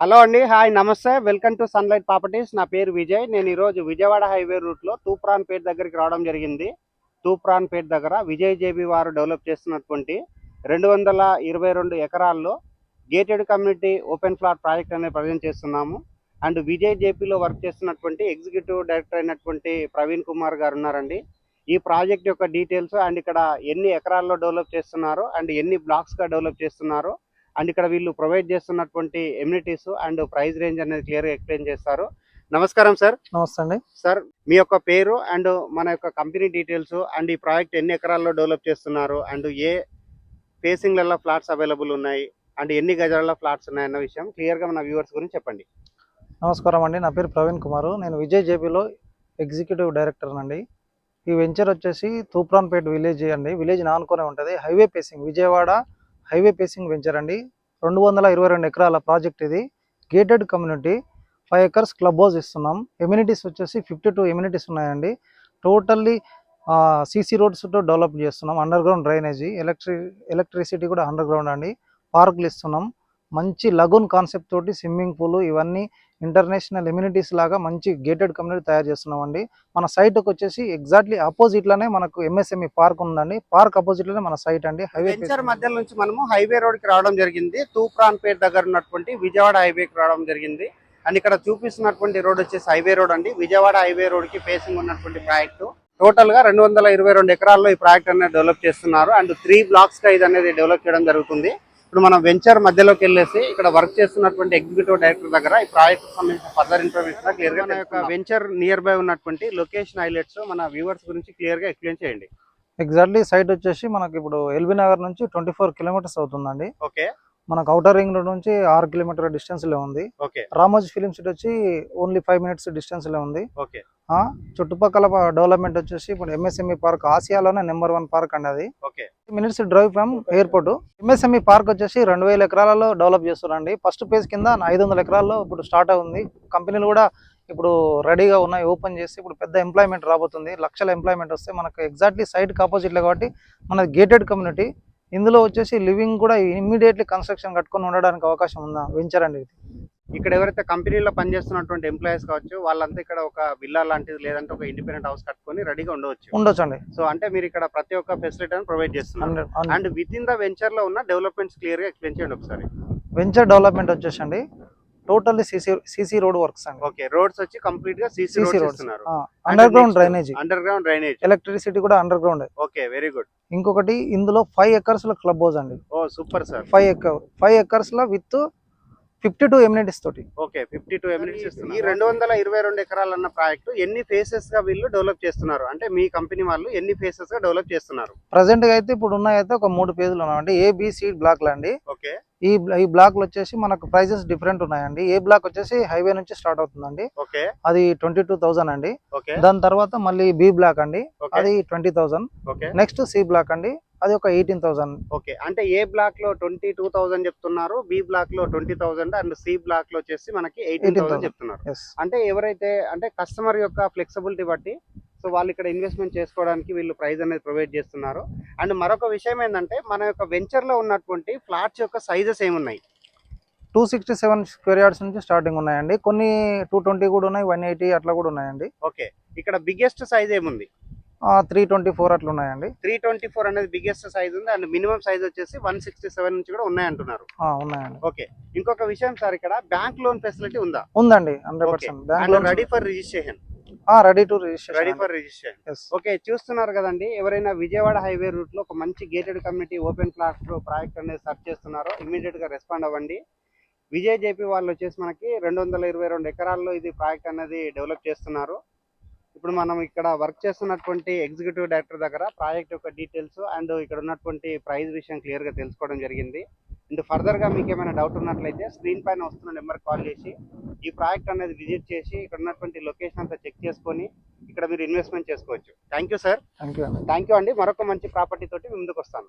Hello అండి hi నమస్తే. Welcome to sunlight properties. నా పేరు విజయ్. నేను ఈరోజు విజయవాడ హైవే రూట్లో తూప్రాన్ పేట దగ్గరికి రావడం జరిగింది. తూప్రాన్ పేట దగ్గర విజయ్ జేబీ వారు డెవలప్ చేస్తున్నటువంటి రెండు వందల ఇరవై రెండు ఎకరాల్లో gated community open flat project అనేది ప్రజెంట్ చేస్తున్నాము. అండ్ విజయ్ జేపీలో వర్క్ చేస్తున్నటువంటి ఎగ్జిక్యూటివ్ డైరెక్టర్ అయినటువంటి ప్రవీణ్ కుమార్ గారు ఉన్నారండి. ఈ ప్రాజెక్ట్ యొక్క డీటెయిల్స్ అండ్ ఇక్కడ ఎన్ని ఎకరాల్లో డెవలప్ చేస్తున్నారు అండ్ ఎన్ని బ్లాక్స్గా డెవలప్ చేస్తున్నారు అండ్ ఇక్కడ వీళ్ళు ప్రొవైడ్ చేస్తున్నటువంటి ఎమ్యూనిటీస్ అండ్ ప్రైస్ రేంజ్ అనేది క్లియర్గా ఎక్స్ప్లెయిన్ చేస్తారు. నమస్కారం సార్. నమస్తే అండి. సార్ మీ యొక్క పేరు అండ్ మన యొక్క కంపెనీ డీటెయిల్స్ అండ్ ఈ ప్రాజెక్ట్ ఎన్ని ఎకరాల్లో డెవలప్ చేస్తున్నారు అండ్ ఏ ఫేసింగ్లలో ఫ్లాట్స్ అవైలబుల్ ఉన్నాయి అండ్ ఎన్ని గజాలలో ఫ్లాట్స్ ఉన్నాయన్న విషయం క్లియర్గా మన వ్యూవర్స్ గురించి చెప్పండి. నమస్కారం అండి. నా పేరు ప్రవీణ్ కుమార్. నేను విజయ్ జేపీలో ఎగ్జిక్యూటివ్ డైరెక్టర్ అండి ఈ వెంచర్ వచ్చేసి తూప్రాన్పేట్ విలేజ్ అండి. విలేజ్ నానుకొనే ఉంటుంది. Highway facing Vijayawada highway facing venture అండి. రెండు వందల ఇరవై రెండు ఎకరాల ప్రాజెక్ట్ ఇది. Gated community five acres club house ఇస్తున్నాం. ఎమ్యూనిటీస్ వచ్చేసి ఫిఫ్టీ టూ ఎమ్యూనిటీస్ ఉన్నాయండి. టోటల్లీ సీసీ రోడ్స్తో డెవలప్ చేస్తున్నాం. అండర్ గ్రౌండ్ డ్రైనేజీ ఎలక్ట్రి ఎలక్ట్రిసిటీ కూడా అండర్ గ్రౌండ్ అండి. పార్కులు ఇస్తున్నాం. మంచి లగూన్ కాన్సెప్ట్ తోటి స్విమ్మింగ్ పూల్ ఇవన్నీ ఇంటర్నేషనల్ ఎమ్యూనిటీస్ లాగా మంచి గేటెడ్ కమ్యూనిటీ తయారు చేస్తున్నామండి. మన సైట్కి వచ్చేసి ఎగ్జాక్ట్లీ ఆపోజిట్లోనే మనకు ఎంఎస్ఎంఈ పార్క్ ఉందండి. పార్క్ ఆపోజిట్లోనే మన సైట్ అండి. హైవే మధ్య నుంచి మనము హైవే రోడ్కి రావడం జరిగింది. తూప్రాన్ పేట్ దగ్గర ఉన్నటువంటి విజయవాడ హైవేకి రావడం జరిగింది. అండ్ ఇక్కడ చూపిస్తున్నటువంటి రోడ్ వచ్చేసి హైవే రోడ్ అండి. విజయవాడ హైవే రోడ్కి ఫేసింగ్ ఉన్నటువంటి ప్రాజెక్టు టోటల్గా రెండు వందల ఇరవై రెండు ఎకరాల్లో ఈ ప్రాజెక్ట్ అనేది డెవలప్ చేస్తున్నారు. అండ్ త్రీ బ్లాక్స్గా ఇది అనేది డెవలప్ చేయడం జరుగుతుంది. ఇప్పుడు మనం వెంచర్ మధ్యలోకి వెళ్ళేసి ఇక్కడ వర్క్ చేస్తున్నటువంటి ఎగ్జిక్యూటివ్ డైరెక్టర్ దగ్గర ఈ ప్రాజెక్ట్ సంబంధించిన ఫర్దర్ ఇన్ఫర్మేషన్ క్లియర్గా యొక్క వెంచర్ నియర్ బై ఉన్నటువంటి లొకేషన్ హైలైట్స్ మన వ్యూవర్స్ గురించి క్లియర్గా ఎక్స్ప్లెయిన్ చేయండి. ఎగ్జాక్ట్లీ సైట్ వచ్చేసి మనకి ఇప్పుడు ఎల్బీ నగర్ నుంచి ట్వంటీ ఫోర్ కిలోమీటర్స్ అవుతుందండి. ఓకే మనకు అవుటర్ రింగ్ రోడ్ నుంచి ఆరు కిలోమీటర్ డిస్టెన్స్లో ఉంది రామోజీ ఫిలిం సిటీ వచ్చి ఓన్లీ ఫైవ్ మినిట్స్ డిస్టెన్స్లో ఉంది చుట్టుపక్కల డెవలప్మెంట్ వచ్చేసి ఇప్పుడు ఎంఎస్ఎంఈ పార్క్ ఆసియాలోనే నెంబర్ వన్ పార్క్ అండి అది. Minutes drive from airport MSME park వచ్చేసి రెండు వేల ఎకరాలలో డెవలప్ చేస్తున్నారండి. ఫస్ట్ ఫేజ్ కింద ఐదు వందల ఎకరాల్లో ఇప్పుడు స్టార్ట్ అవుతుంది కంపెనీలు కూడా ఇప్పుడు రెడీగా ఉన్నాయి. ఓపెన్ చేసి ఇప్పుడు పెద్ద ఎంప్లాయ్మెంట్ రాబోతుంది. లక్షల ఎంప్లాయ్మెంట్ వస్తే మనకు ఎగ్జాక్ట్లీ సైట్కి ఆపోజిట్లో కాబట్టి మనది గేటెడ్ కమ్యూనిటీ ఇందులో వచ్చేసి లివింగ్ కూడా ఇమ్మీడియట్లీ కన్స్ట్రక్షన్ కట్టుకొని ఉండడానికి అవకాశం ఉందా? వెంచర్ అండి ఇది ఇక్కడ ఎవరైతే కంపెనీలో పనిచేస్తున్నటువంటి ఎంప్లాయీస్ కావచ్చు వాళ్ళంతా ఇక్కడ ఒక విల్లా లాంటిది లేదంటే ఒక ఇండిపెండెంట్ హౌస్ కట్టుకొని రెడీగా ఉండవచ్చు. ఉండొచ్చు అండి సో అంటే మీరు ఇక్కడ ప్రతి ఒక్క ఫెసిలిటీని ప్రొవైడ్ చేస్తున్నారు. అండ్ విత్ ఇన్ ద వెంచర్లో ఉన్న డెవలప్మెంట్స్ క్లియర్గా ఎక్స్ప్లెయిన్ చేయండి ఒకసారి. వెంచర్ డెవలప్మెంట్ వచ్చేసండి. Totally CC CC road works అండి. ఓకే రోడ్స్ వచ్చి కంప్లీట్గా CC roads underground drainage underground drainage. Electricity కూడా under ground okay very good ఇంకొకటి ఇందులో ఫైవ్ ఎకర్స్లో క్లబ్ హౌస్ అండి. ఓ super sir five acre five ఎకర్స్లో with fifty two amenities తోటి. Okay fifty two amenities ఈ రెండు వందల ఇరవై రెండు ఎకరాలు అన్న ప్రాజెక్ట్ ఎన్ని ఫేసెస్గా వీళ్ళు డెవలప్ చేస్తున్నారు? అంటే మీ కంపెనీ వాళ్ళు ఎన్ని ఫేసెస్గా డెవలప్ చేస్తున్నారు? ప్రజెంట్గా అయితే ఇప్పుడు ఉన్నాయైతే ఒక మూడు పేజీలు ఉన్నాయండి ఏబిసి బ్లాక్లు అండి. ఓకే. ఈ ఈ బ్లాక్ వచ్చేసి మనకు ప్రైజెస్ డిఫరెంట్ ఉన్నాయండి. ఏ బ్లాక్ వచ్చేసి హైవే నుంచి స్టార్ట్ అవుతుందండి. ఓకే. అది ట్వంటీ టూ థౌసండ్ అండి. ఓకే. దాని తర్వాత మళ్ళీ బి బ్లాక్ అండి. అది twenty thousand okay. Next C block అండి. అది ఒక ఎయిటీన్ థౌసండ్. ఓకే. అంటే ఏ బ్లాక్లో ట్వంటీ టూ థౌసండ్ చెప్తున్నారు బి బ్లాక్లో ట్వంటీ థౌసండ్ అండ్ సి బ్లాక్లో వచ్చేసి మనకి ఎయిటీన్ థౌసండ్ 18,000. చెప్తున్నారు. అంటే ఎవరైతే అంటే కస్టమర్ యొక్క ఫ్లెక్సిబిలిటీ బట్టి సో వాళ్ళు ఇక్కడ ఇన్వెస్ట్మెంట్ చేసుకోవడానికి వీళ్ళు ప్రైస్ అనేది ప్రొవైడ్ చేస్తున్నారు. అండ్ మరొక విషయం ఏంటంటే మన యొక్క వెంచర్లో ఉన్నటువంటి ఫ్లాట్స్ యొక్క సైజెస్ ఏమున్నాయి? Two sixty seven square yards నుంచి స్టార్టింగ్ ఉన్నాయండి. కొన్ని టూ ట్వంటీ కూడా ఉన్నాయి వన్ ఎయిటీ అట్లా కూడా ఉన్నాయండి. ఓకే. ఇక్కడ బిగ్గెస్ట్ సైజ్ ఏముంది? త్రీ ట్వంటీ ఫోర్ అట్లా ఉన్నాయండి త్రీ ట్వంటీ ఫోర్ అనేది బిగ్గెస్ట్ సైజ్ ఉంది. అండ్ మినిమం సైజ్ వచ్చేసి వన్ సిక్స్టీ సెవెన్ నుంచి కూడా ఉన్నాయి అంటున్నారు ఆ, ఉన్నాయండి. ఓకే. ఇంకొక విషయం సార్ ఇక్కడ బ్యాంక్ లోన్ ఫెసిలిటీ ఉందా? ఉందండి hundred. Percent ready for registration ready to ready registration for registration okay చూస్తున్నారు కదండి ఎవరైనా విజయవాడ హైవే రూట్లో ఒక మంచి gated community open plot project అనేది సెర్చ్ చేస్తున్నారో ఇమీడియట్గా రెస్పాండ్ అవ్వండి. విజయ్ జేపీ వాళ్ళు వచ్చేసి మనకి రెండు వందల ఇరవై రెండు ఎకరాల్లో ఇది ప్రాజెక్ట్ అనేది డెవలప్ చేస్తున్నారు. ఇప్పుడు మనం ఇక్కడ వర్క్ చేస్తున్నటువంటి ఎగ్జిక్యూటివ్ డైరెక్టర్ దగ్గర ప్రాజెక్ట్ యొక్క డీటెయిల్స్ అండ్ ఇక్కడ ఉన్నటువంటి ప్రైస్ విషయం క్లియర్గా తెలుసుకోవడం జరిగింది. అండ్ ఫర్దర్గా మీకు ఏమైనా డౌట్ ఉన్నట్లయితే స్క్రీన్ పైన వస్తున్న నెంబర్ కాల్ చేసి ఈ ప్రాజెక్ట్ అనేది విజిట్ చేసి ఇక్కడ ఉన్నటువంటి లొకేషన్ అంతా చెక్ చేసుకొని ఇక్కడ మీరు ఇన్వెస్ట్మెంట్ చేసుకోవచ్చు. Thank you sir thank you అండి. మరొక మంచి ప్రాపర్టీ తోటి ముందుకు వస్తాను.